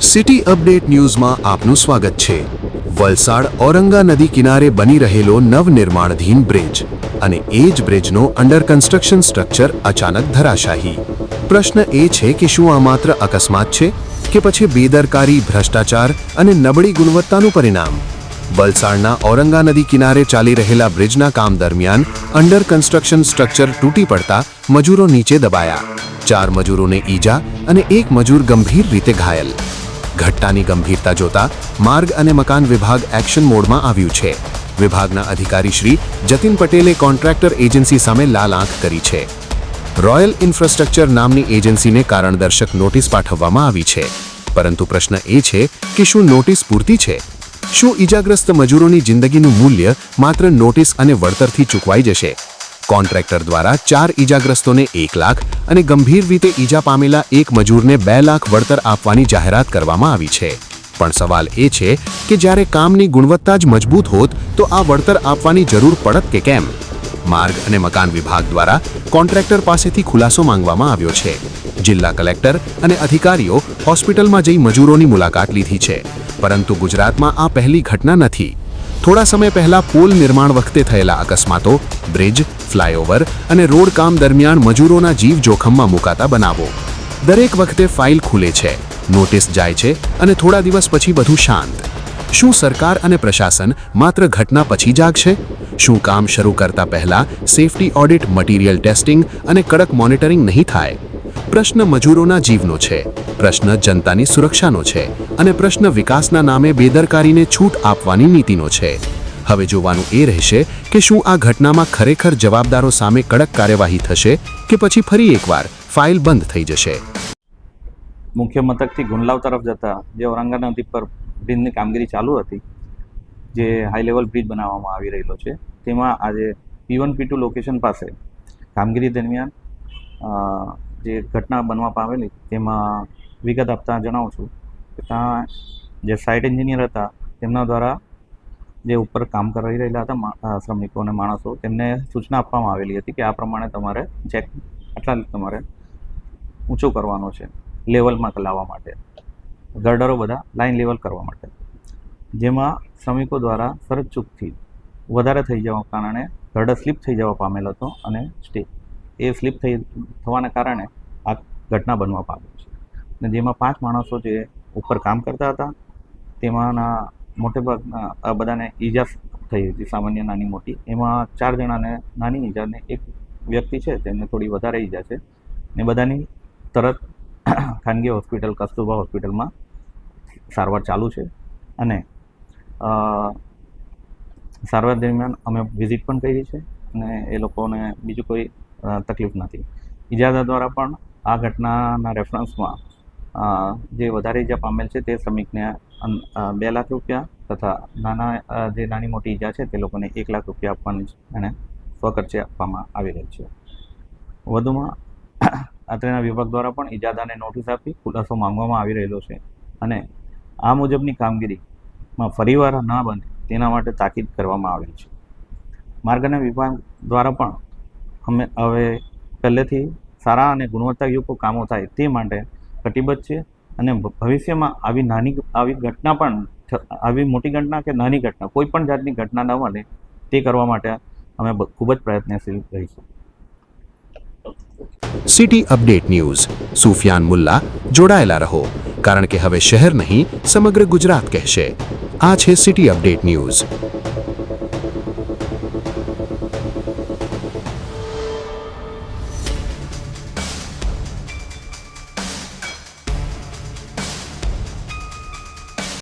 City update ન્યૂઝમાં આપનું સ્વાગત છે. વલસાડ ઔરંગા નદી કિનારે બની રહેલો નવનિર્માણધીન બ્રિજ અને એ જ બ્રિજનો અંડર કન્સ્ટ્રક્શન સ્ટ્રક્ચર અચાનક ધરાશાહી પ્રશ્ન એ છે કે શું આ માત્ર અકસ્માત છે કે પછી બેદરકારી, ભ્રષ્ટાચાર અને નબળી ગુણવત્તાનું પરિણામ? વલસાડના ઔરંગા નદી કિનારે ચાલી રહેલા બ્રિજના કામ દરમિયાન અંડર કન્સ્ટ્રક્શન સ્ટ્રક્ચર તૂટી પડતા મજૂરો નીચે દબાયા. ચાર મજૂરોને ઈજા અને એક મજૂર ગંભીર રીતે ઘાયલ. ઘટનાની ગંભીરતા જોતા માર્ગ અને મકાન વિભાગ એક્શન મોડમાં આવ્યું છે. વિભાગના અધિકારી શ્રી જતીન પટેલે કોન્ટ્રાક્ટર એજન્સી સામે લાલ આંખ કરી છે. રોયલ ઇન્ફ્રાસ્ટ્રક્ચર નામની એજન્સીને કારણદર્શક નોટિસ પાઠવવામાં આવી છે. પરંતુ પ્રશ્ન એ છે કે શું નોટિસ પૂરતી છે? શું ઈજાગ્રસ્ત મજૂરોની જિંદગીનું મૂલ્ય માત્ર નોટિસ અને વળતરથી ચૂકવાઈ જશે? કોન્ટ્રાક્ટર દ્વારા ચાર ઈજાગ્રસ્તોને એક લાખ અને ગંભીર રીતે ઈજા પામેલા એક મજૂરને બે લાખ વળતર આપવાની જાહેરાત કરવામાં આવી છે. પણ સવાલ એ છે કે જ્યારે કામની ગુણવત્તા જ મજબૂત હોત, તો આ વળતર આપવાની જરૂર પડત કે કેમ? માર્ગ અને મકાન વિભાગ દ્વારા કોન્ટ્રાક્ટર પાસેથી ખુલાસો માંગવામાં આવ્યો છે. જિલ્લા કલેક્ટર અને અધિકારીઓ હોસ્પિટલમાં જઈ મજૂરોની મુલાકાત લીધી છે. પરંતુ ગુજરાતમાં આ પહેલી ઘટના નથી. થોડા સમય પહેલા પુલ નિર્માણ વખતે થયેલા અકસ્માતો, બ્રિજ, ફ્લાયઓવર અને રોડ કામ દરમિયાન મજૂરોના જીવ જોખમમાં મુકાતા બનાવો. દરેક વખતે ફાઇલ ખુલે છે, નોટિસ જાય છે અને થોડા દિવસ પછી બધું શાંત. શું સરકાર અને પ્રશાસન માત્ર ઘટના પછી જાગશે? શું કામ શરૂ કરતા પહેલા સેફટી ઓડિટ મટીરિયલ ટેસ્ટિંગ અને કડક મોનિટરિંગ નહીં થાય? પ્રશ્ન મજૂરોના જીવનો છે. પ્રશ્ન જનતાની સુરક્ષાનો છે અને પ્રશ્ન વિકાસના નામે બેદરકારીને છૂટ આપવાની નીતિનો છે. હવે જોવાનું એ રહેશે કે શું આ ઘટનામાં ખરેખર જવાબદારો સામે કડક કાર્યવાહી થશે કે પછી ફરી એકવાર ફાઇલ બંધ થઈ જશે. મુખ્ય મથકથી ગુંડલાવ તરફ જતા જે ઔરંગા નદી પર બ્રિજની કામગીરી ચાલુ હતી, જે હાઈ લેવલ બ્રિજ બનાવવામાં આવી રહેલો છે, તેમાં આજે P one P two location પાસે કામગીરી દરમિયાન જે ઘટના બનવા પામેલી, તેમાં વિગત આપતા જણાવું છું કે ત્યાં જે સાઇટ એન્જિનિયર હતા, તેમના દ્વારા જે ઉપર કામ કરી રહેલા હતા શ્રમિકો અને માણસો, તેમને સૂચના આપવામાં આવેલી હતી કે આ પ્રમાણે તમારે ચેક આટલા તમારે ઊંચો કરવાનો છે, લેવલમાં લાવવા માટે. ગર્ડરો બધા લાઇન લેવલ કરવા માટે. જેમાં શ્રમિકો દ્વારા ફરજ ચૂકથી વધારે થઈ જવા કારણે ગર્ડર સ્લીપ થઈ જવા પામેલ હતો અને સ્ટે એ સ્લીપ થઈ થવાના કારણે આ ઘટના બનવા પામી છે. અને જેમાં પાંચ માણસો જે ઉપર કામ કરતા હતા, તેમાંના મોટે ભાગના આ બધાને ઈજા થઈ હતી, સામાન્ય નાની મોટી. એમાં ચાર જણાને, નાની ઈજા ને એક વ્યક્તિ છે, તેમને થોડી વધારે ઈજા છે. ને બધાની તરત ખાનગી હોસ્પિટલ, કસ્તુરબા હોસ્પિટલમાં સારવાર ચાલુ છે. અને સારવાર દરમિયાન અમે વિઝિટ પણ કરી છે. અને એ લોકોને બીજું કોઈ તકલીફ નથી. ઇજાદા દ્વારા પણ આ ઘટનાના રેફરન્સમાં જે વધારે ઈજા પામેલ છે તે શ્રમિકને બે લાખ રૂપિયા તથા નાના જે નાની મોટી ઈજા છે તે લોકોને એક લાખ રૂપિયા આપવાની એને સ્વખર્ચે આપવામાં આવી રહી છે. વધુમાં અત્રેના વિભાગ દ્વારા પણ ઇજાદાને નોટિસ આપી ખુલાસો માંગવામાં આવી રહેલો છે અને આ મુજબની કામગીરીમાં ફરીવાર ન બને તેના માટે તાકીદ કરવામાં આવેલ છે. માર્ગ અને વિભાગ દ્વારા પણ અમે હવે પહેલેથી સારા અને ગુણવત્તાયુક્ત કામો થાય તે માટે કટિબદ્ધ છે અને ભવિષ્યમાં આવી નાની આવી ઘટના પણ આવી મોટી ઘટના કે નાની ઘટના, કોઈ પણ જાતની ઘટના ન બને તે કરવા માટે અમે ખૂબ જ પ્રયત્નશીલ રહીશું. City update news. Sufiyan Mulla, જોડાયેલા રહો. કારણ કે હવે શહેર નહીં, સમગ્ર ગુજરાત કહેશે. આ છે સિટી અપડેટ ન્યૂઝ.